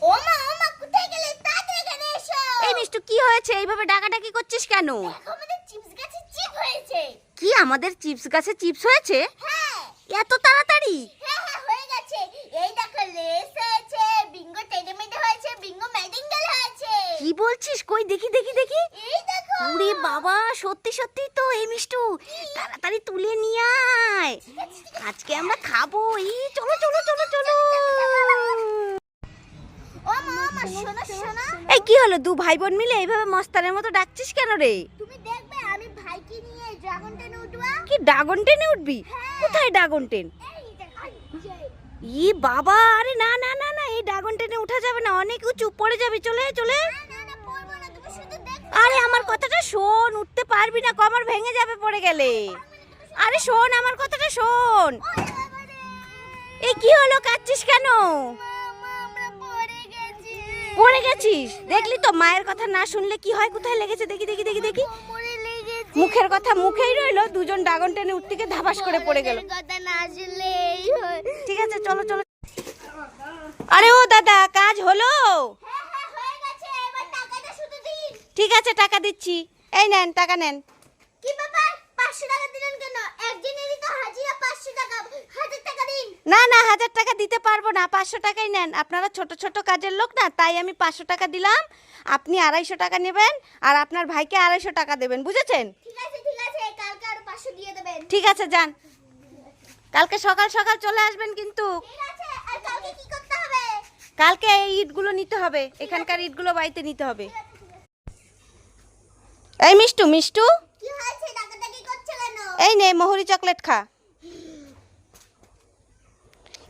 ও মা ও মা কোথায় গেলে তাড়াতাড়ি এখানে এসো এই মিষ্টু কি হয়েছে এইভাবে ডাকাডাকি করছিস কেন দেখো আমাদের চিপস গাছে চিপ হয়েছে কি আমাদের চিপস গাছে চিপস হয়েছে হ্যাঁ এত তাড়াতাড়ি হ্যাঁ হ্যাঁ হয়ে গেছে এই দেখো লেস হয়েছে বিঙ্গো টেডে হয়েছে বিঙ্গো ম্যাডিঙ্গেল হয়েছে কি বলছিস কই দেখি দেখি দেখি এই দেখো ওরে বাবা সত্যি সত্যি তো এই মিষ্টু তাড়াতাড়ি তুলে নিয়ে আয় আজকে আমরা খাব এই চলো চলো চলো চলো এই কি হলো দু ভাই বোন মিলে এইভাবে মস্তানের মতো ডাকছিস কেন রে? তুমি দেখবে আমি ভাইকে নিয়ে ড্রাগন টেনে উঠবা। কি ড্রাগন টেনে উঠবি? হ্যাঁ। কোথায় ড্রাগন টেন ই বাবা আরে না না না না এই ড্রাগন টেনে উঠা যাবে না অনেক উঁচু পড়ে যাবে চলে চলে আরে আমার কথাটা শোন উঠতে পারবি না কমর ভেঙে যাবে পড়ে গেলে। আরে শোন আমার কথাটা শোন। এই কি হলো কাচ্ছিস কেন? পড়ে গেছিস? দেখলি তো মায়ের কথা না শুনলে কি হয়? কোথায় লেগেছে? দেখি দেখি দেখি দেখি। মুখের কথা মুখেই রইল দুজন ড্রাগন টেনে উঠতে গিয়ে ধাবাস করে পড়ে গেল। ঠিক আছে চলো চলো। আরে ও দাদা কাজ হলো? হ্যাঁ হ্যাঁ ঠিক আছে টাকা দিচ্ছি। এই নেন টাকা নেন কি ব্যাপার পাঁচশো টাকা দিলেন কেন একজনেরই তো হাজিরা পাঁচশো টাকা হাজার টাকা দিন না না হাজার টাকা দিতে পারব না পাঁচশো টাকাই নেন। আপনারা ছোট ছোট কাজের লোক না তাই আমি পাঁচশো টাকা দিলাম। আপনি আড়াইশো টাকা নেবেন আর আপনার ভাইকে আড়াইশো টাকা দেবেন বুঝেছেন? ঠিক আছে যান। কালকে সকাল সকাল চলে আসবেন কিন্তু। কালকে এই ইটগুলো নিতে হবে এখানকার ইটগুলো বাড়িতে নিতে হবে। এই মিষ্টু মিষ্টু। এই নে মোহরি চকলেট খা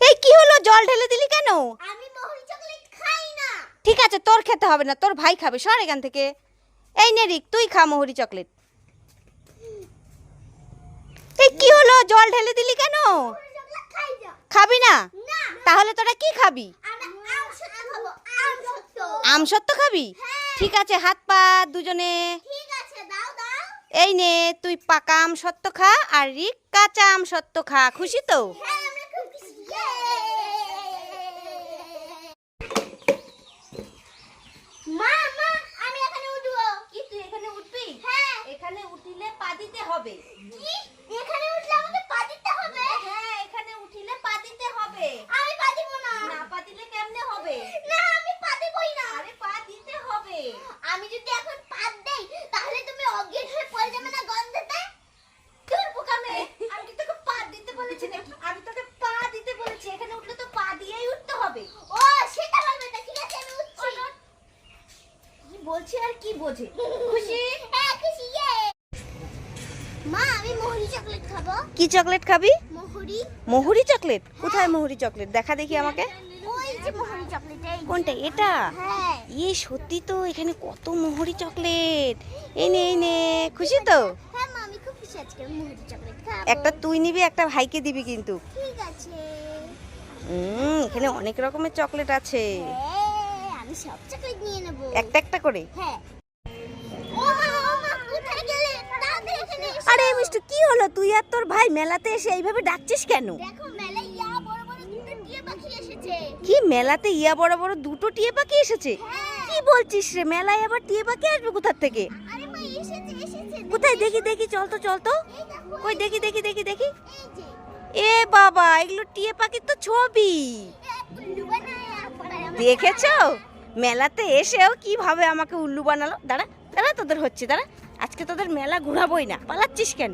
এই কি হলো জল ঢেলে দিলি কেন? আমি মোহরি চকলেট খাই না। ঠিক আছে তোর খেতে হবে না তোর ভাই খাবে সর এখান থেকে। এই নে রিক তুই খা মোহরি চকলেট। এই কি হলো জল ঢেলে দিলি কেন? খাবি না? তাহলে তোরা কি খাবি? আমি সত্য খাব হ্যাঁ। ঠিক আছে হাত পা দুজনে। এই নে তুই পাকা আম সত্য খা আর রিক কাঁচা আম সত্য খা খুশি তো হ্যাঁ আমরা খুব খুশি ইয়ে! মা মা আমি এখানে উঠবো কি তুই এখানে উঠবি হ্যাঁ এখানে উঠিলে পা দিতে হবে কি এখানে উঠলে আমাকে পা দিতে হবে হ্যাঁ এখানে উঠিলে পা দিতে হবে আমি পা দিব না না পা দিলে কেমনে হবে না আমি পা দিবই না আরে পা দিতে হবে আমি যদি এখন পা দেই তাহলে তুমি অজ্ঞান হয়ে পড়ে যাবে না গন্ধতে তোর বোকা মেয়ে আমি কি তোকে পা দিতে বলেছি নাকি আমি তোকে পা দিতে বলেছি এখানে উঠলে তো পা দিয়েই উঠতে হবে? ও সেটা বলবে না ঠিক আছে আমি উঠছি। কি বলছি আর কি বোঝে? খুশি? হ্যাঁ খুশি ইয়ে। মা আমি মোহরি চকলেট খাব। কি চকলেট খাবি? মোহরি। মোহরি চকলেট? কোথায় মোহরি চকলেট? দেখা দেখি আমাকে। ওই যে মোহরি চকলেট কোনটা? এটা? হ্যাঁ। ইয়ে সত্যি তো এখানে কত মোহরি চকলেট। এই নে এই নে খুশি তো? হ্যাঁ মা আমি খুব খুশি আজকে মোহরি চকলেট খাব। একটা তুই নিবি একটা ভাইকে দিবি কিন্তু। ঠিক আছে। এখানে অনেক রকমের চকলেট আছে। হ্যাঁ আমি সব চকলেট নিয়ে নেব। একটা একটা করে? হ্যাঁ। আরে মিষ্টু কি হলো? তুই আর তোর ভাই মেলাতে এসে এইভাবে ডাকছিস কেন? দেখো মেলায় ইয়া বড় বড় দুটো টিয়া পাখি এসেছে। কি মেলাতে ইয়া বড় বড় দুটো টিয়ে পাখি এসেছে? হ্যাঁ। কি বলছিস রে মেলায় আবার টিয়ে পাখি আসবে কোথার থেকে? কোথায়? দেখি। দেখি চল তো চল তো। কই দেখি দেখি দেখি দেখি। এ বাবা, এগুলো টিয়ে পাখির তো ছবি। দেখেছ? মেলাতে এসেও কীভাবে আমাকে উল্লু বানালো? দাঁড়া দাঁড়া, তোদের হচ্ছে, দাঁড়া। আজকে তোদের মেলা ঘুরাবোই না, পালাচ্ছিস কেন?